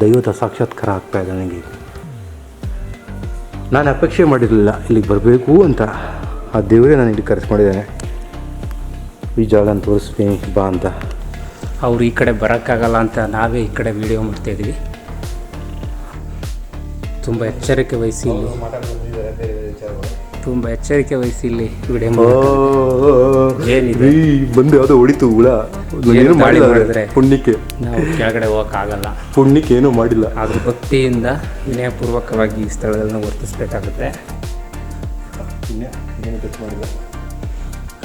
ದೈವದ ಸಾಕ್ಷಾತ್ಕಾರ ಆಗ್ತಾ ಇದೆ ನನಗೆ. ನಾನು ಅಪೇಕ್ಷೆ ಮಾಡಿರಲಿಲ್ಲ, ಇಲ್ಲಿಗೆ ಬರಬೇಕು ಅಂತ. ಆ ದೇವರೇ ನಾನು ಇಲ್ಲಿ ಕರೆಸಿ ಮಾಡಿದ್ದಾನೆ. ಈ ಜಾಗನ ತೋರಿಸ್ತೀನಿ, ಬಾ ಅಂತ. ಅವರು ಈ ಕಡೆ ಬರೋಕ್ಕಾಗಲ್ಲ ಅಂತ ನಾವೇ ಈ ಕಡೆ ವಿಡಿಯೋ ಮಾಡ್ತಾಯಿದ್ವಿ ತುಂಬ ಎಚ್ಚರಿಕೆ ವಹಿಸಿ ತುಂಬ ಎಚ್ಚರಿಕೆ ವಹಿಸಿ ಇಲ್ಲಿ ವಿಡಿಯೋ ಏನಿದೆ? ಬಂದು ಯಾವುದೋ ಹೊಡಿತು ಹುಳ. ಏನು ಮಾಡಿಲ್ಲ ಮಾಡಿದ್ರೆ? ಪುಣ್ಯಕ್ಕೆ. ನಾವು ಕೆಳಗಡೆ ಹೋಗೋಕ್ಕಾಗಲ್ಲ. ಪುಣ್ಯಕ್ಕೆ ಏನೂ ಮಾಡಿಲ್ಲ. ಆದರೂ ಭಕ್ತಿಯಿಂದ ವಿನಯಪೂರ್ವಕವಾಗಿ ಈ ಸ್ಥಳಗಳನ್ನ ವರ್ತಿಸಬೇಕಾಗುತ್ತೆ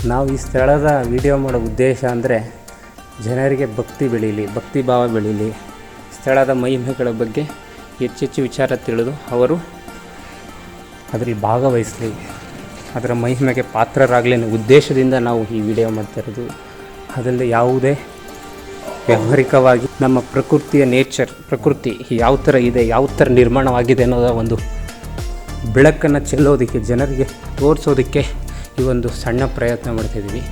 ನಾವು ಈ ಸ್ಥಳದ ವಿಡಿಯೋ ಮಾಡೋ ಉದ್ದೇಶ ಅಂದರೆ ಜನರಿಗೆ ಭಕ್ತಿ ಬೆಳೀಲಿ ಭಕ್ತಿ ಭಾವ ಬೆಳೀಲಿ. ಸ್ಥಳದ ಮಹಿಮೆಗಳ ಬಗ್ಗೆ ಹೆಚ್ಚೆಚ್ಚು ವಿಚಾರ ತಿಳಿದು ಅವರು ಅದರಲ್ಲಿ ಭಾಗವಹಿಸಲಿ. ಅದರ ಮಹಿಮೆಗೆ ಪಾತ್ರರಾಗಲಿ ಅನ್ನೋ ಉದ್ದೇಶದಿಂದ ನಾವು ಈ ವಿಡಿಯೋ ಮಾಡ್ತಾ ಇರೋದು. ಅದರಲ್ಲಿ ಯಾವುದೇ ವ್ಯಾವಹಾರಿಕವಾಗಿ ನಮ್ಮ ಪ್ರಕೃತಿಯ ನೇಚರ್, ಪ್ರಕೃತಿ ಯಾವ ಥರ ಇದೆ, ಯಾವ ಥರ ನಿರ್ಮಾಣವಾಗಿದೆ ಅನ್ನೋದ ಒಂದು ಬೆಳಕನ್ನು ಚೆಲ್ಲೋದಕ್ಕೆ, ಜನರಿಗೆ ತೋರಿಸೋದಕ್ಕೆ ಈ ಒಂದು ಸಣ್ಣ ಪ್ರಯತ್ನ ಮಾಡ್ತಿದ್ದೀವಿ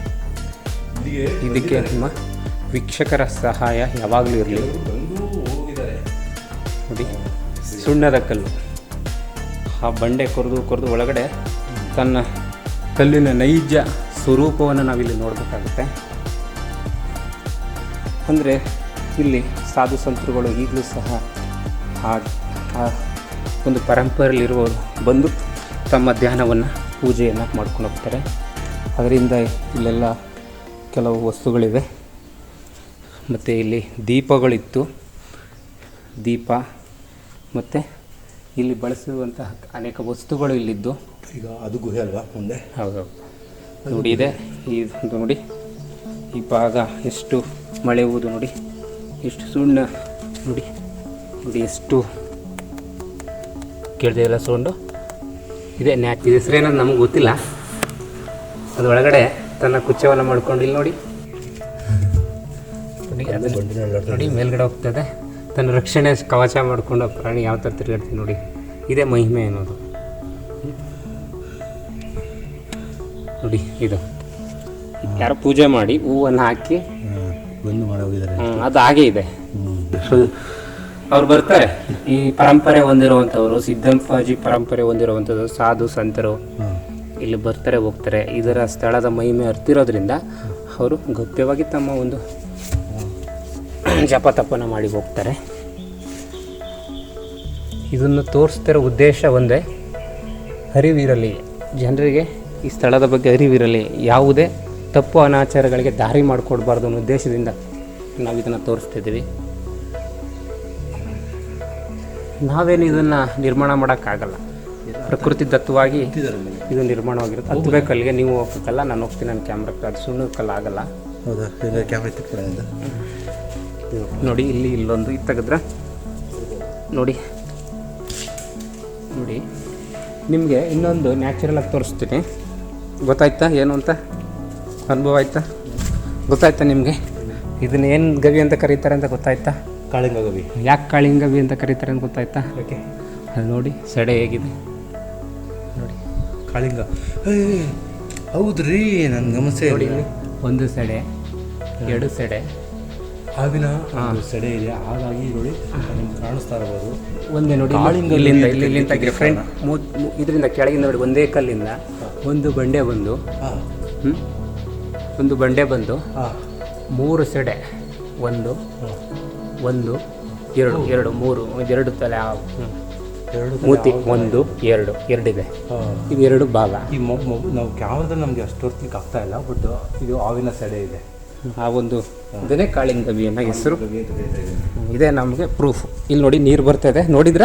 ಇದಕ್ಕೆ ನಿಮ್ಮ ವೀಕ್ಷಕರ ಸಹಾಯ ಯಾವಾಗಲೂ ಇರಲಿ. ನೋಡಿ, ಸುಣ್ಣದ ಕಲ್ಲು. ಆ ಬಂಡೆ ಕೊರೆದು ಕೊರೆದು ಒಳಗಡೆ ತನ್ನ ಕಲ್ಲಿನ ನೈಜ ಸ್ವರೂಪವನ್ನು ನಾವಿಲ್ಲಿ ನೋಡಬೇಕಾಗುತ್ತೆ. ಅಂದರೆ ಇಲ್ಲಿ ಸಾಧು ಸಂತರುಗಳು ಈಗಲೂ ಸಹ ಆ ಒಂದು ಪರಂಪರೆಯಲ್ಲಿರುವವರು ಬಂದು ತಮ್ಮ ಧ್ಯಾನವನ್ನು, ಪೂಜೆಯನ್ನು ಮಾಡ್ಕೊಂಡು ಹೋಗ್ತಾರೆ. ಅದರಿಂದ ಇಲ್ಲೆಲ್ಲ ಕೆಲವು ವಸ್ತುಗಳಿವೆ. ಮತ್ತು ಇಲ್ಲಿ ದೀಪಗಳಿತ್ತು. ದೀಪ ಮತ್ತು ಇಲ್ಲಿ ಬಳಸಿರುವಂತಹ ಅನೇಕ ವಸ್ತುಗಳು ಇಲ್ಲಿದ್ದು. ಈಗ ಅದು ಗುಹೆ ಅಲ್ವಾ ಮುಂದೆ? ಹೌದೌದು ನೋಡಿ ಇದೆ. ಇದು ನೋಡಿ. ಈ ಭಾಗ ಎಷ್ಟು ಮಳೆ ಹೋದು ನೋಡಿ. ಎಷ್ಟು ಸುಣ್ಣ ನೋಡಿ. ನೋಡಿ ಎಷ್ಟು. ಕೇಳಿದೆ ಎಲ್ಲ ಸೌಂಡು? ಇದೆ ನ್ಯಾಚ್ ಇದು ಹೆಸರೇನದು ನಮಗೆ ಗೊತ್ತಿಲ್ಲ. ಅದರೊಳಗಡೆ ಒಳಗಡೆ ತನ್ನ ಕುಚ್ಚವನ್ನು ಮಾಡ್ಕೊಂಡು ಇಲ್ಲಿ ನೋಡಿ. ನೋಡಿ ಮೇಲ್ಗಡೆ ಹೋಗ್ತದೆ ತನ್ನ ರಕ್ಷಣೆ ಕವಚ ಮಾಡಿಕೊಂಡು ಪ್ರಾಣಿ ಯಾವ ಥರ ತಿರುಗಾಡ್ತೀನಿ ನೋಡಿ. ಇದೇ ಮಹಿಮೆ ಅನ್ನೋದು. ನೋಡಿ ಇದು. ಯಾರು ಪೂಜೆ ಮಾಡಿ ಹೂವನ್ನು ಹಾಕಿ ಬಂದು ಮಾಡೋಗಿದ್ದಾರೆ ಅದು ಹಾಗೆ ಇದೆ. ಅವ್ರು ಬರ್ತಾರೆ. ಈ ಪರಂಪರೆ ಹೊಂದಿರುವಂಥವ್ರು ಸಿದ್ದಂಪಾಜಿ ಪರಂಪರೆ ಹೊಂದಿರುವಂಥದ್ದು ಸಾಧು ಸಂತರು ಇಲ್ಲಿ ಬರ್ತಾರೆ ಹೋಗ್ತಾರೆ. ಇದರ ಸ್ಥಳದ ಮಹಿಮೆ ಅರ್ತಿರೋದ್ರಿಂದ ಅವರು ಗೌಪ್ಯವಾಗಿ ತಮ್ಮ ಒಂದು ಜಪ ತಪನ ಮಾಡಿ ಹೋಗ್ತಾರೆ. ಇದನ್ನು ತೋರಿಸ್ತಿರೋ ಉದ್ದೇಶ ಒಂದೇ ಅರಿವಿರಲಿ. ಜನರಿಗೆ ಈ ಸ್ಥಳದ ಬಗ್ಗೆ ಅರಿವಿರಲಿ. ಯಾವುದೇ ತಪ್ಪು ಅನಾಚಾರಗಳಿಗೆ ದಾರಿ ಮಾಡಿಕೊಡ್ಬಾರ್ದು ಅನ್ನೋ ಉದ್ದೇಶದಿಂದ ನಾವು ಇದನ್ನು ತೋರಿಸ್ತಿದ್ದೀವಿ. ನಾವೇನು ಇದನ್ನು ನಿರ್ಮಾಣ ಮಾಡೋಕ್ಕಾಗಲ್ಲ. ಪ್ರಕೃತಿ ದತ್ತವಾಗಿ ಇದು ನಿರ್ಮಾಣವಾಗಿರುತ್ತೆ. ಹತ್ತಬೇಕು ಅಲ್ಲಿಗೆ ನೀವು ಹೋಗ್ಬೇಕಲ್ಲ ನಾನು ಹೋಗ್ತೀನಿ ನನ್ನ ಕ್ಯಾಮ್ರಕ್ಕೆ ಅದು ಸುಣ್ಣಕ್ಕಲ್ಲ ಆಗಲ್ಲ. ಹೌದಾ? ಕ್ಯಾಮ್ರಾ ನೋಡಿ ಇಲ್ಲಿ ಇಲ್ಲೊಂದು ಇದು ತೆಗೆದ್ರೆ ನೋಡಿ. ನೋಡಿ. ನಿಮಗೆ ಇನ್ನೊಂದು ನ್ಯಾಚುರಲಾಗಿ ತೋರಿಸ್ತೀನಿ. ಗೊತ್ತಾಯ್ತಾ ಏನು ಅಂತ? ಅನುಭವ ಆಯ್ತಾ? ಗೊತ್ತಾಯ್ತಾ ನಿಮಗೆ? ಇದನ್ನ ಏನು ಗವಿ ಅಂತ ಕರೀತಾರೆ ಅಂತ ಗೊತ್ತಾಯ್ತಾ? ಕಾಳಿಂಗ ಗವಿ. ಯಾಕೆ ಕಾಳಿಂಗ ಗವಿ ಅಂತ ಕರೀತಾರೆ ಅಂತ ಗೊತ್ತಾಯ್ತಾ? ಅದು ನೋಡಿ ಸಡೆ ಹೇಗಿದೆ. ನೋಡಿ. ಕಾಳಿಂಗ. ಹೌದ್ರಿ ನನ್ನ ಗಮನಿಸಿ ನೋಡಿ ಒಂದು ಸಡೆ ಎರಡು ಸೆಡೆ ಹಾವಿನ ಒಂದು ಸೆಡೆ ಇದೆ. ಹಾಗಾಗಿ ನೋಡಿ ನಿಮ್ಗೆ ಕಾಣಿಸ್ತಾ ಇರಬಹುದು ಒಂದೇ ನೋಡಿ ಕಾಳಿಂಗ ಇಲ್ಲಿಂದ ಇಲ್ಲಿ ಇಲ್ಲಿಂದ ಡಿಫ್ರೆಂಟ್ ಇದರಿಂದ ಕೆಳಗಿಂದ ನೋಡಿ ಒಂದೇ ಕಲ್ಲಿಂದ ಒಂದು ಬಂಡೆ ಬಂದು? ಒಂದು ಬಂಡೆ ಬಂದು ಮೂರು ಸೆಡೆ ಒಂದು ಒಂದು ಎರಡು ಎರಡು ಮೂರು ಎರಡು ತಲೆ. ಎರಡು ಮೂತಿ ಒಂದು ಎರಡು ಎರಡಿದೆ. ಇದು ಎರಡು ಭಾಗ. ಈ ನಾವು ಕ್ಯಾಮ್ರದಲ್ಲಿ ನಮಗೆ ಅಷ್ಟು ಹೊತ್ತಿಗೆ ಆಗ್ತಾ ಇಲ್ಲ ಬಟ್ ಇದು ಹಾವಿನ ಸೆಡೆ ಇದೆ. ಆ ಒಂದು ಇದನ್ನೇ ಕಾಳಿಂಗವಿ ಅನ್ನೋ ಹೆಸರು. ಹ್ಮ್. ಇದೇ ನಮಗೆ ಪ್ರೂಫ್ ಇಲ್ಲಿ ನೋಡಿ ನೀರು ಬರ್ತಾ ಇದೆ ನೋಡಿದ್ರ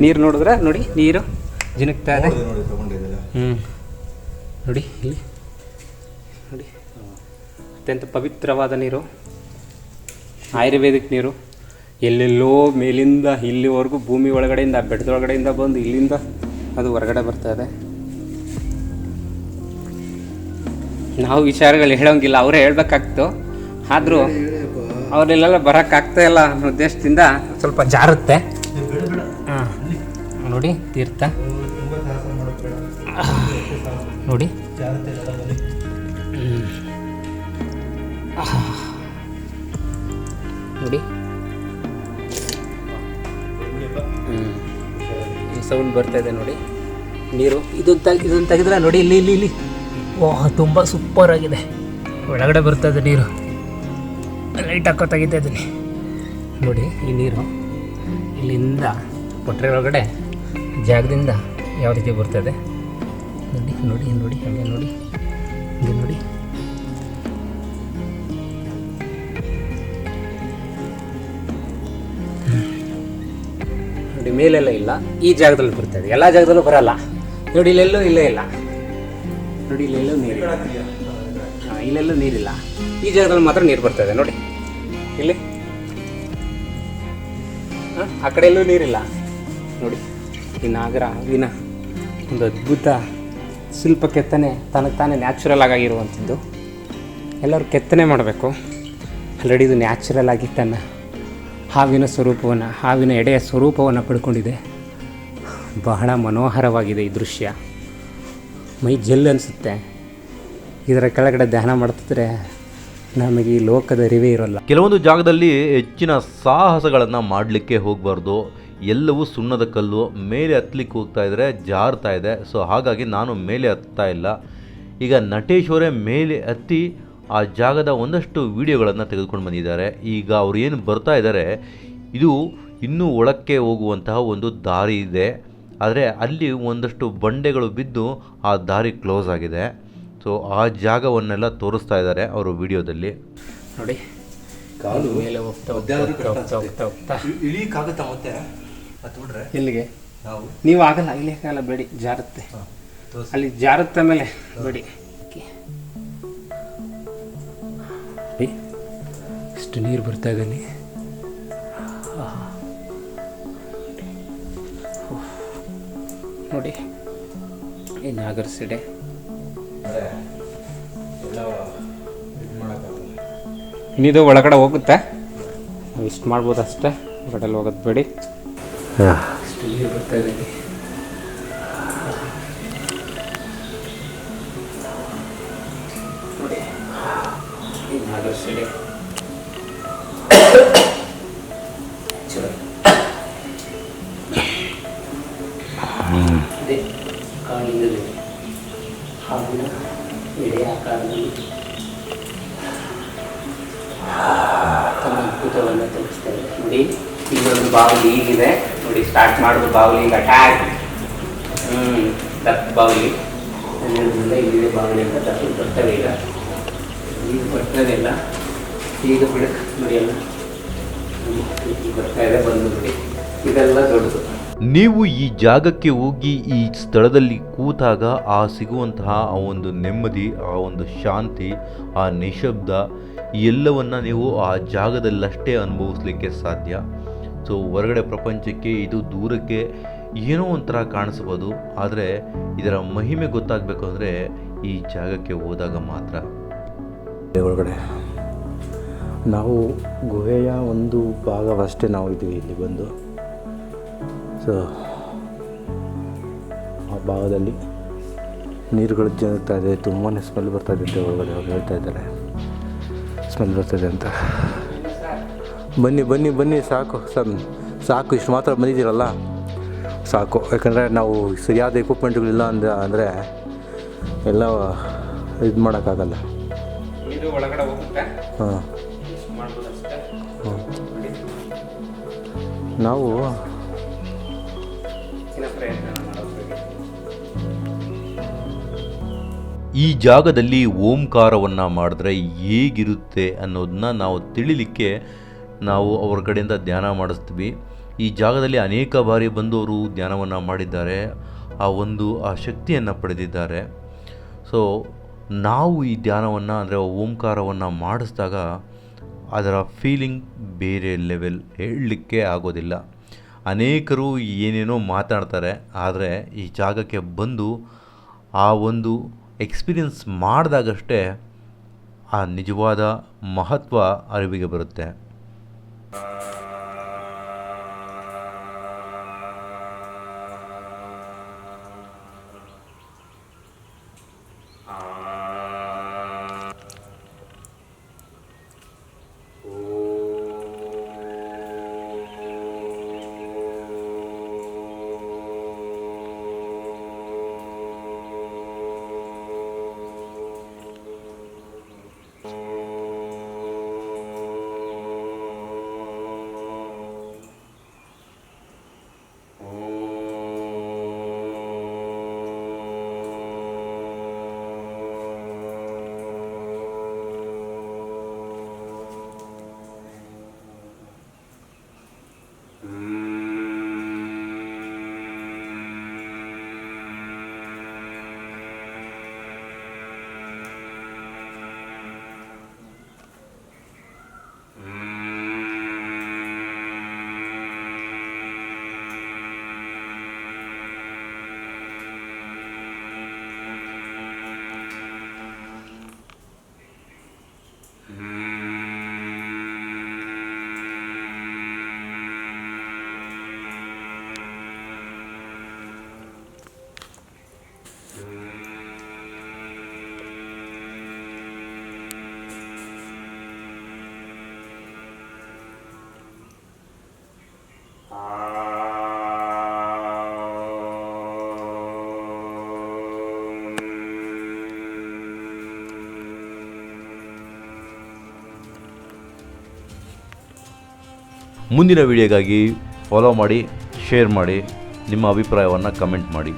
ನೀರು. ನೋಡಿದ್ರೆ? ನೋಡಿ ನೀರು ಜಿನಕ್ತಾ ಇದೆ. ಹ್ಞೂ ನೋಡಿ ಇಲ್ಲಿ. ನೋಡಿ. ಅತ್ಯಂತ ಪವಿತ್ರವಾದ ನೀರು. ಆಯುರ್ವೇದಿಕ್ ನೀರು. ಎಲ್ಲೆಲ್ಲೋ ಮೇಲಿಂದ ಇಲ್ಲಿವರೆಗೂ ಭೂಮಿ ಒಳಗಡೆಯಿಂದ ಬೆಟ್ಟದೊಳಗಡೆಯಿಂದ ಬಂದು ಇಲ್ಲಿಂದ ಅದು ಹೊರಗಡೆ ಬರ್ತಾ ಇದೆ. ನಾವು ವಿಚಾರಗಳು ಹೇಳೋಂಗಿಲ್ಲ, ಅವರೇ ಹೇಳ್ಬೇಕಾಗ್ತು ಆದರೂ ಅವರೆಲ್ಲ ಬರೋಕ್ಕಾಗ್ತಾ ಇಲ್ಲ ಅನ್ನೋ ಉದ್ದೇಶದಿಂದ ಸ್ವಲ್ಪ ಜಾರುತ್ತೆ. ಹಾಂ, ನೋಡಿ, ತೀರ್ಥ. ನೋಡಿ. ನೋಡಿ. ಹ್ಞೂ ಸೌಂಡ್ ಬರ್ತಾ ಇದೆ ನೋಡಿ. ನೀರು. ಇದು ತೆಗ್ ಇದನ್ನು ತೆಗೆದ್ರೆ ನೋಡಿ, ಇಲ್ಲಿ ಇಲ್ಲಿ ಇಲ್ಲಿ. ಓಹ್ ತುಂಬ ಸೂಪರ್ ಆಗಿದೆ. ಒಳಗಡೆ ಬರ್ತಾ ಇದೆ ನೀರು. ಲೈಟ್ ಹಾಕೋ ತೆಗಿತಾ ಇದ್ದೀನಿ. ನೋಡಿ, ಈ ನೀರು ಇಲ್ಲಿಂದ ಪೊಟ್ರೆ ಒಳಗಡೆ ಜಾಗದಿಂದ ಯಾವ ರೀತಿ ಬರ್ತದೆ ನೋಡಿ ನೋಡಿ ನೋಡಿ, ಹಾಗೆ ನೋಡಿ, ಹಿಂಗೆ ನೋಡಿ. ನೋಡಿ, ಮೇಲೆಲ್ಲ ಇಲ್ಲ. ಈ ಜಾಗದಲ್ಲಿ ಬರ್ತದೆ ಎಲ್ಲ ಜಾಗದಲ್ಲೂ ಬರಲ್ಲ. ನೋಡಿ, ಇಲ್ಲೆಲ್ಲೂ ಇಲ್ಲೇ ಇಲ್ಲ. ನೋಡಿ, ಇಲ್ಲೆಲ್ಲೂ ನೀರಿಲ್ಲ. ಹಾಂ, ಇಲ್ಲೆಲ್ಲೂ ನೀರಿಲ್ಲ. ಈ ಜಾಗದಲ್ಲಿ ಮಾತ್ರ ನೀರು ಬರ್ತದೆ ನೋಡಿ. ಇಲ್ಲಿ. ಹಾಂ, ಆ ಕಡೆಯಲ್ಲೂ ನೀರಿಲ್ಲ. ನೋಡಿ, ಈ ನಾಗರ ಹಾವಿನ ಒಂದು ಅದ್ಭುತ ಶಿಲ್ಪ ಕೆತ್ತನೆ ತನಗೆ ತಾನೇ ನ್ಯಾಚುರಲ್ ಆಗಿರುವಂಥದ್ದು. ಎಲ್ಲರೂ ಕೆತ್ತನೆ ಮಾಡಬೇಕು. ಆಲ್ರೆಡಿ ಇದು ನ್ಯಾಚುರಲ್ ಆಗಿ ತನ್ನ ಹಾವಿನ ಸ್ವರೂಪವನ್ನು, ಹಾವಿನ ಎಡೆಯ ಸ್ವರೂಪವನ್ನು ಪಡ್ಕೊಂಡಿದೆ. ಬಹಳ ಮನೋಹರವಾಗಿದೆ ಈ ದೃಶ್ಯ. ಮೈ ಜೆಲ್ ಅನಿಸುತ್ತೆ. ಇದರ ಕೆಳಗಡೆ ಧ್ಯಾನ ಮಾಡ್ತಿದ್ರೆ ನಮಗೆ ಈ ಲೋಕದ ಅರಿವೇ ಇರೋಲ್ಲ. ಕೆಲವೊಂದು ಜಾಗದಲ್ಲಿ ಹೆಚ್ಚಿನ ಸಾಹಸಗಳನ್ನು ಮಾಡಲಿಕ್ಕೆ ಹೋಗಬಾರ್ದು. ಎಲ್ಲವೂ ಸುಣ್ಣದ ಕಲ್ಲು, ಮೇಲೆ ಹತ್ತಲಿಕ್ಕೆ ಹೋಗ್ತಾ ಇದ್ದರೆ ಜಾರ್ತಾ ಇದೆ. ಸೊ ಹಾಗಾಗಿ ನಾನು ಮೇಲೆ ಹತ್ತಾ ಇಲ್ಲ. ಈಗ ನಟೇಶ್ವರೇ ಮೇಲೆ ಹತ್ತಿ ಆ ಜಾಗದ ಒಂದಷ್ಟು ವಿಡಿಯೋಗಳನ್ನು ತೆಗೆದುಕೊಂಡು ಬಂದಿದ್ದಾರೆ. ಈಗ ಅವ್ರು ಏನು ಬರ್ತಾ ಇದ್ದಾರೆ ಇದು ಇನ್ನೂ ಒಳಕ್ಕೆ ಹೋಗುವಂತಹ ಒಂದು ದಾರಿ ಇದೆ. ಆದರೆ ಅಲ್ಲಿ ಒಂದಷ್ಟು ಬಂಡೆಗಳು ಬಿದ್ದು ಆ ದಾರಿ ಕ್ಲೋಸ್ ಆಗಿದೆ. ಸೊ ಆ ಜಾಗವನ್ನೆಲ್ಲ ತೋರಿಸ್ತಾ ಇದ್ದಾರೆ ಅವರು ವಿಡಿಯೋದಲ್ಲಿ. ನೋಡಿ ಕಾಲು ಮೇಲೆ ಹೋಗ್ತಾ ಹೋಗ್ತಾ ಹೋಗ್ತಾ ಹೋಗ್ತಾ ಹೋಗ್ತಾ. ಹೋಗ್ತಾ ಇಳಿಯಕ್ಕಾಗುತ್ತಾ ಮತ್ತೆ ಹತ್ಬಿಟ್ರೆ ಎಲ್ಲಿಗೆ? ನಾವು. ನೀವು ಆಗಲ್ಲ ಇಲ್ಲಿ ಆಗಲ್ಲ ಬೇಡಿ ಜಾರುತ್ತೆ. ಅಲ್ಲಿ ಜಾರುತ್ತೆ ಮೇಲೆ ಬೇಡಿ. ಇಷ್ಟು ನೀರು ಬರ್ತಾ ಇದೆ ನೋಡಿ. ಈ ನಾಗರ ಸಿಡೆ ಇನ್ನಿದು ಒಳಗಡೆ ಹೋಗುತ್ತೆ. ನಾವು ಇಷ್ಟು ಮಾಡ್ಬೋದು ಅಷ್ಟೇ. ಹೊರಗಡೆ ಹೋಗೋದು ಬೇಡಿ. ಬರ್ತಾ ಇದ್ದೀನಿ. ನೋಡಿ. ಈ ತೋರಿಸ್ತಾ ಇದೆ ನೋಡಿ ಇನ್ನೊಂದು ಬಾವಲಿ ಈಗಿದೆ ನೋಡಿ ಸ್ಟಾರ್ಟ್ ಮಾಡೋದು ಬಾವಲಿ, ಈಗ ಅಟ್ಯಾಕ್ ಹ್ಞೂ ದಪ್ಪ ಬಾವಲಿ. ಅನ್ನೋದ್ರಿಂದ ಇಲ್ಲಿ ಬಾವಲಿ ಅಂತ ತಪ್ಪು ಬರ್ತವೆ ಈಗ. ಈಗ ಬರ್ತದೆ ಇಲ್ಲ. ಈಗ ಬಿಡಕ್ಕೆ ನೋಡಿ ಎಲ್ಲ. ಬರ್ತಾ ಇದೆ ಬಂದು ನೋಡಿ ಇದೆಲ್ಲ ದೊಡ್ಡದು. ನೀವು ಈ ಜಾಗಕ್ಕೆ ಹೋಗಿ ಈ ಸ್ಥಳದಲ್ಲಿ ಕೂತಾಗ ಆ ಸಿಗುವಂತಹ ಆ ಒಂದು ನೆಮ್ಮದಿ, ಆ ಒಂದು ಶಾಂತಿ, ಆ ನಿಶಬ್ದ ಎಲ್ಲವನ್ನು ನೀವು ಆ ಜಾಗದಲ್ಲಷ್ಟೇ ಅನುಭವಿಸ್ಲಿಕ್ಕೆ ಸಾಧ್ಯ. ಸೊ ಹೊರಗಡೆ ಪ್ರಪಂಚಕ್ಕೆ ಇದು ದೂರಕ್ಕೆ ಏನೋ ಒಂಥರ ಕಾಣಿಸ್ಬೋದು. ಆದರೆ ಇದರ ಮಹಿಮೆ ಗೊತ್ತಾಗಬೇಕು ಅಂದರೆ ಈ ಜಾಗಕ್ಕೆ ಹೋದಾಗ ಮಾತ್ರ. ಒಳಗಡೆ. ನಾವು ಗುಹೆಯ ಒಂದು ಭಾಗವಷ್ಟೇ ನಾವು ಇದ್ದೀವಿ ಇಲ್ಲಿ ಬಂದು. ಆ ಭಾಗದಲ್ಲಿ ನೀರುಗಳು ಜರುಗ್ತಾ ಇದೆ. ತುಂಬಾ ಸ್ಮೆಲ್ ಬರ್ತಾ ಇದೆ ಅಂತ ಒಳಗಡೆ ಅವ್ರು ಹೇಳ್ತಾ ಇದ್ದಾರೆ. ಸ್ಮೆಲ್ ಬರ್ತಾಯಿದೆ ಅಂತ. ಬನ್ನಿ ಬನ್ನಿ ಬನ್ನಿ ಸಾಕು ಸರ್ ಸಾಕು ಇಷ್ಟು ಮಾತ್ರ ಬಂದಿದ್ದೀರಲ್ಲ? ಸಾಕು. ಯಾಕಂದರೆ ನಾವು ಸರಿಯಾದ ಎಕ್ವಿಪ್ಮೆಂಟ್ಗಳಿಲ್ಲ ಅಂದ ಅಂದರೆ ಎಲ್ಲ ಇದು ಮಾಡೋಕ್ಕಾಗಲ್ಲ. ಹಾಂ. ನಾವು ಈ ಜಾಗದಲ್ಲಿ ಓಂಕಾರವನ್ನು ಮಾಡಿದ್ರೆ ಹೇಗಿರುತ್ತೆ ಅನ್ನೋದನ್ನ ನಾವು ತಿಳಿಲಿಕ್ಕೆ ನಾವು ಅವ್ರ ಕಡೆಯಿಂದ ಧ್ಯಾನ ಮಾಡಿಸ್ತೀವಿ. ಈ ಜಾಗದಲ್ಲಿ ಅನೇಕ ಬಾರಿ ಬಂದವರು ಧ್ಯಾನವನ್ನು ಮಾಡಿದ್ದಾರೆ. ಆ ಒಂದು, ಆ ಶಕ್ತಿಯನ್ನು ಪಡೆದಿದ್ದಾರೆ. ಸೊ ನಾವು ಈ ಧ್ಯಾನವನ್ನು ಅಂದರೆ ಓಂಕಾರವನ್ನು ಮಾಡಿಸಿದಾಗ ಅದರ ಫೀಲಿಂಗ್ ಬೇರೆ ಲೆವೆಲ್ ಹೇಳಲಿಕ್ಕೆ ಆಗೋದಿಲ್ಲ. ಅನೇಕರು ಏನೇನೋ ಮಾತಾಡ್ತಾರೆ, ಆದರೆ ಈ ಜಾಗಕ್ಕೆ ಬಂದು ಆ ಒಂದು ಎಕ್ಸ್ಪೀರಿಯನ್ಸ್ ಮಾಡಿದಾಗಷ್ಟೇ ಆ ನಿಜವಾದ ಮಹತ್ವ ಅರಿವಿಗೆ ಬರುತ್ತೆ. ಮುಂದಿನ ವಿಡಿಯೋಗಾಗಿ ಫಾಲೋ ಮಾಡಿ ಶೇರ್ ಮಾಡಿ ನಿಮ್ಮ ಅಭಿಪ್ರಾಯವನ್ನು ಕಮೆಂಟ್ ಮಾಡಿ.